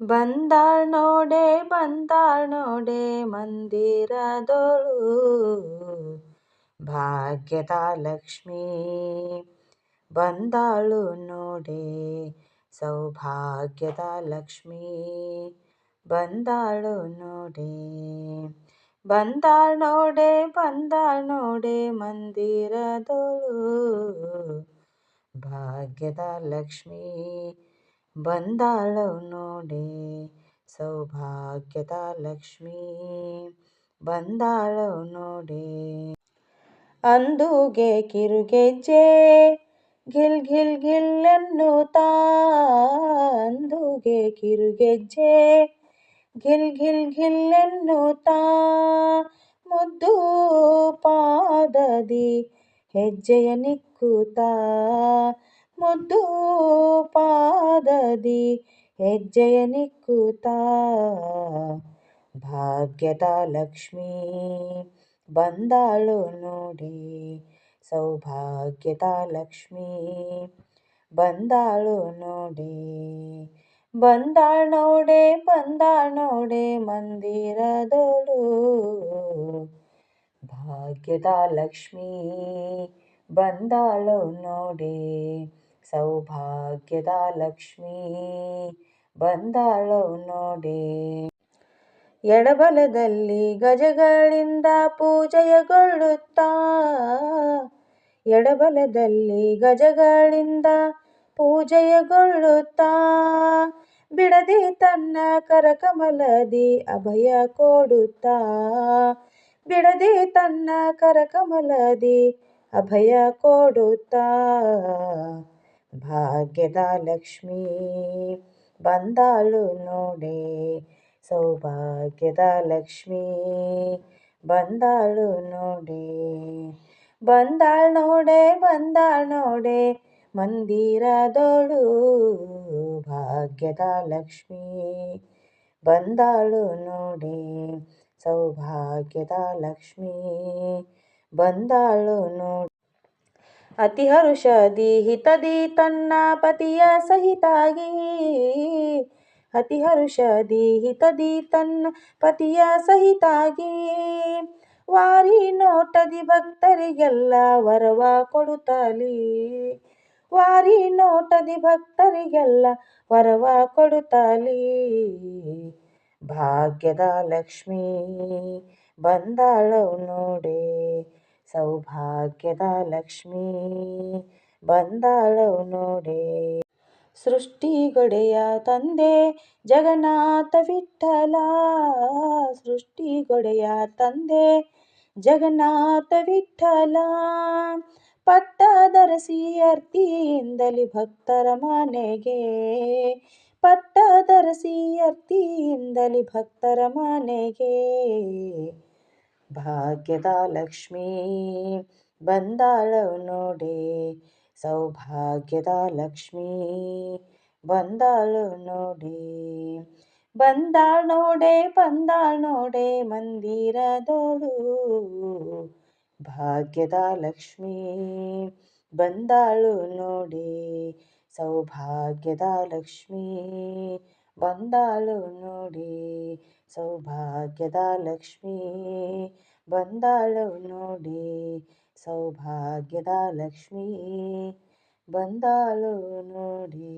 ಬಂದಾಳ್ ನೋಡೆ ಬಂದಾಳ್ ನೋಡೆ ಮಂದಿರದೊಳು. ಭಾಗ್ಯದ ಲಕ್ಷ್ಮೀ, ಬಂದಾಳು ನೋಡೆ, ಸೌಭಾಗ್ಯದ ಲಕ್ಷ್ಮೀ. ಬಂದಾಳು ನೋಡೆ, ಬಂದಾಳ್ ನೋಡೆ ಬಂದಾಳ್ ನೋಡೆ ಮಂದಿರದೊಳು. ಭಾಗ್ಯದ ಲಕ್ಷ್ಮೀ ಬಂದಾಳು ನೋಡಿ ಸೌಭಾಗ್ಯದ ಲಕ್ಷ್ಮೀ, ಬಂದಾಳವ್ ನೋಡಿ. ಅಂದುಗೆ ಕಿರುಗೆಜ್ಜೆ, ಗಿಲ್ ಗಿಲ್ ಗಿಲ್ ಅನ್ನುತ್ತಾ. ಅಂದುಗೆ ಕಿರುಗೆಜ್ಜೆ, ಗಿಲ್ ಗಿಲ್ ಗಿಲ್ ಅನ್ನುತ್ತಾ. ಮುದ್ದು ಪಾದದಿ ಹೆಜ್ಜೆಯ ನಿಕ್ಕುತ್ತಾ. ಮುದ್ದು ಪಾದದಿ ಹೆಜ್ಜೆಯ ನಿಕ್ಕುತ್ತಾ ಭಾಗ್ಯದ ಲಕ್ಷ್ಮೀ ಬಂದಾಳು ನೋಡಿ, ಸೌಭಾಗ್ಯದ ಲಕ್ಷ್ಮೀ ಬಂದಾಳು ನೋಡಿ. ಬಂದಾಳ್ ನೋಡೆ ಬಂದಾಳ್ ನೋಡೆ ಮಂದಿರದೋಳು. ಭಾಗ್ಯದ ಲಕ್ಷ್ಮೀ ಬಂದಾಳು ನೋಡೆ ಸೌಭಾಗ್ಯದ ಲಕ್ಷ್ಮೀ, ಬಂದಾಳು ನೋಡಿ. ಎಡಬಲದಲ್ಲಿ ಗಜಗಳಿಂದ ಪೂಜೆಯಗೊಳ್ಳುತ್ತಾ ಎಡಬಲದಲ್ಲಿ ಗಜಗಳಿಂದ ಪೂಜೆಯಗೊಳ್ಳುತ್ತಾ ಬಿಡದೆ ತನ್ನ ಕರಕಮಲದಿ ಅಭಯ ಕೊಡುತ್ತಾ, ಬಿಡದೆ ತನ್ನ ಕರಕಮಲದಿ ಅಭಯ ಕೊಡುತ್ತಾ. ಭಾಗ್ಯದ ಲಕ್ಷ್ಮೀ ಬಂದಾಳು ನೋಡಿ. ಸೌಭಾಗ್ಯದ ಲಕ್ಷ್ಮೀ ಬಂದಾಳು ನೋಡಿ. ಬಂದಾಳ್ ನೋಡೆ ಬಂದಾಳ್ ನೋಡೆ, ಮಂದಿರದೋಳು ಭಾಗ್ಯದ ಲಕ್ಷ್ಮೀ ಬಂದಾಳು ನೋಡಿ. ಸೌಭಾಗ್ಯದ ಲಕ್ಷ್ಮೀ ಬಂದಾಳು ನೋಡಿ. ಅತಿ ಹರುಷದಿ ಹಿತದಿ ತನ್ನ ಪತಿಯ ಸಹಿತಾಗಿ. ಅತಿ ಹರುಷದಿ ಹಿತದಿ ತನ್ನ ಪತಿಯ ಸಹಿತಾಗಿ. ವಾರಿ ನೋಟದಿ ಭಕ್ತರಿಗೆಲ್ಲ ವರವ ಕೊಡುತ್ತಲಿ. ವಾರಿ ನೋಟದಿ ಭಕ್ತರಿಗೆಲ್ಲ ವರವ ಕೊಡುತ್ತಲಿ. ಭಾಗ್ಯದ ಲಕ್ಷ್ಮೀ ಬಂದಾಳವು ನೋಡೆ. ಸೌಭಾಗ್ಯದ ಲಕ್ಷ್ಮೀ ಬಂದಾಳು ನೋಡೆ. ಸೃಷ್ಟಿಗೊಡೆಯ ತಂದೆ ಜಗನ್ನಾಥ ವಿಠಲ. ಸೃಷ್ಟಿಗೊಡೆಯ ತಂದೆ ಜಗನ್ನಾಥ ವಿಠಲ. ಪಟ್ಟದರಸಿ ಅರ್ತಿಯಿಂದಲಿ ಭಕ್ತರ ಮನೆಗೆ. ಪಟ್ಟದರಸಿ ಅರ್ತಿಯಿಂದಲಿ ಭಕ್ತರ ಮನೆಗೆ. ಭಾಗ್ಯದ ಲಕ್ಷ್ಮೀ, ಬಂದಾಳು ನೋಡಿ. ಸೌಭಾಗ್ಯದ ಲಕ್ಷ್ಮೀ, ಬಂದಾಳು ನೋಡಿ. ಬಂದಾಳ್ ನೋಡೆ ಬಂದಾಳ್ ನೋಡೆ, ಮಂದಿರದೋಳು. ಭಾಗ್ಯದ ಲಕ್ಷ್ಮೀ, ಬಂದಾಳು ನೋಡಿ. ಸೌಭಾಗ್ಯದ ಲಕ್ಷ್ಮೀ ಬಂದಾಳು ನೋಡಿ ಸೌಭಾಗ್ಯದ ಲಕ್ಷ್ಮೀ. ಬಂದಾಳು ನೋಡಿ ಸೌಭಾಗ್ಯದ ಲಕ್ಷ್ಮೀ. ಬಂದಾಳು ನೋಡಿ.